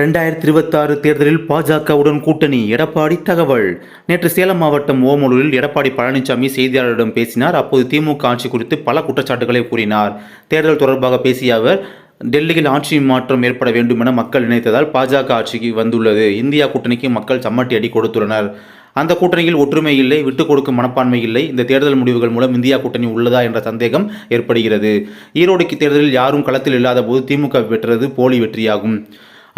ரெண்டாயிரத்தி இருபத்தாறு தேர்தலில் பாஜகவுடன் கூட்டணி. எடப்பாடி தகவல். நேற்று சேலம் மாவட்டம் ஓமலூரில் எடப்பாடி பழனிசாமி செய்தியாளர்களிடம் பேசினார். அப்போது திமுக ஆட்சி குறித்து பல குற்றச்சாட்டுகளை கூறினார். தேர்தல் தொடர்பாக பேசிய அவர் டெல்லியில் ஆட்சி மாற்றம் ஏற்பட வேண்டும் என மக்கள் நினைத்ததால் பாஜக ஆட்சிக்கு வந்துள்ளது. இந்தியா கூட்டணிக்கு மக்கள் சம்மட்டி அடி கொடுத்துள்ளனர். அந்த கூட்டணியில் ஒற்றுமை இல்லை விட்டுக் கொடுக்கும் மனப்பான்மை இல்லை. இந்த தேர்தல் முடிவுகள் மூலம் இந்தியா கூட்டணி உள்ளதா என்ற சந்தேகம் ஏற்படுகிறது. ஈரோடுக்கு தேர்தலில் யாரும் களத்தில் இல்லாத போது திமுக பெற்றது போலி வெற்றியாகும்.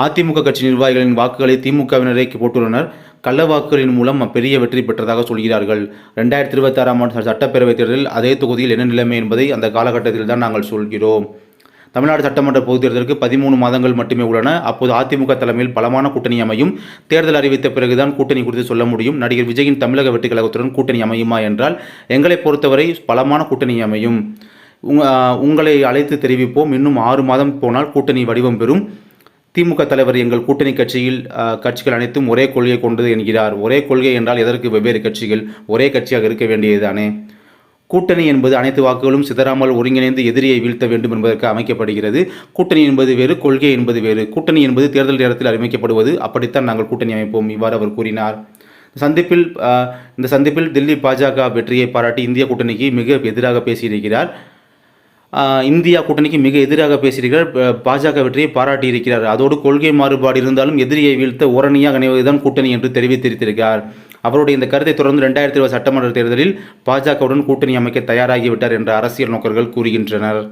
அதிமுக கட்சி நிர்வாகிகளின் வாக்குகளை திமுகவினரை போட்டுள்ளனர் கள்ள வாக்குகளின் மூலம் பெரிய வெற்றி பெற்றதாக சொல்கிறார்கள். ரெண்டாயிரத்தி இருபத்தாறாம் ஆண்டு சட்டப்பேரவைத் தேர்தலில் அதே தொகுதியில் என்ன நிலைமை என்பதை அந்த காலகட்டத்தில் தான் நாங்கள் சொல்கிறோம். தமிழ்நாடு சட்டமன்ற பொதுத் தேர்தலுக்கு பதிமூணு மாதங்கள் மட்டுமே உள்ளன. அப்போது அதிமுக தலைமையில் பலமான கூட்டணி அமையும். தேர்தல் அறிவித்த பிறகுதான் கூட்டணி குறித்து சொல்ல முடியும். நடிகர் விஜயின் தமிழக வெற்றி கழகத்துடன் கூட்டணி அமையுமா என்றால் எங்களை பொறுத்தவரை பலமான கூட்டணி அமையும். உங்களை அழைத்து தெரிவிப்போம். இன்னும் ஆறு மாதம் போனால் கூட்டணி வடிவம் பெறும். திமுக தலைவர் எங்கள் கூட்டணி கட்சியில் கட்சிகள் அனைத்தும் ஒரே கொள்கை கொண்டது என்கிறார். ஒரே கொள்கை என்றால் எதற்கு வெவ்வேறு கட்சிகள்? ஒரே கட்சியாக இருக்க வேண்டியதுதானே? கூட்டணி என்பது அனைத்து வாக்குகளும் சிதறாமல் ஒருங்கிணைந்து எதிரியை வீழ்த்த வேண்டும் என்பதற்கு அமைக்கப்படுகிறது. கூட்டணி என்பது வேறு கொள்கை என்பது வேறு. கூட்டணி என்பது தேர்தல் நேரத்தில் அறிவிக்கப்படுவது அப்படித்தான் நாங்கள் கூட்டணி அமைப்போம் இவ்வாறு அவர் கூறினார். சந்திப்பில் இந்த சந்திப்பில் தில்லி பாஜக வெற்றியை பாராட்டி இந்திய கூட்டணிக்கு மிக எதிராக பேசியிருக்கிறார். இந்தியா கூட்டணிக்கு மிக எதிராக பேசியிருக்கிறார் பாஜக வெற்றியை பாராட்டியிருக்கிறார் அதோடு கொள்கை மாறுபாடு இருந்தாலும் எதிரியை வீழ்த்த ஓரணியாக அணைவதுதான் கூட்டணி என்று தெரிவித்திருக்கிறார். அவருடைய இந்த கருத்தை தொடர்ந்து ரெண்டாயிரத்தி இருபது சட்டமன்ற தேர்தலில் பாஜகவுடன் கூட்டணி அமைக்க தயாராகிவிட்டார் என்ற அரசியல் நோக்கர்கள் கூறுகின்றனர்.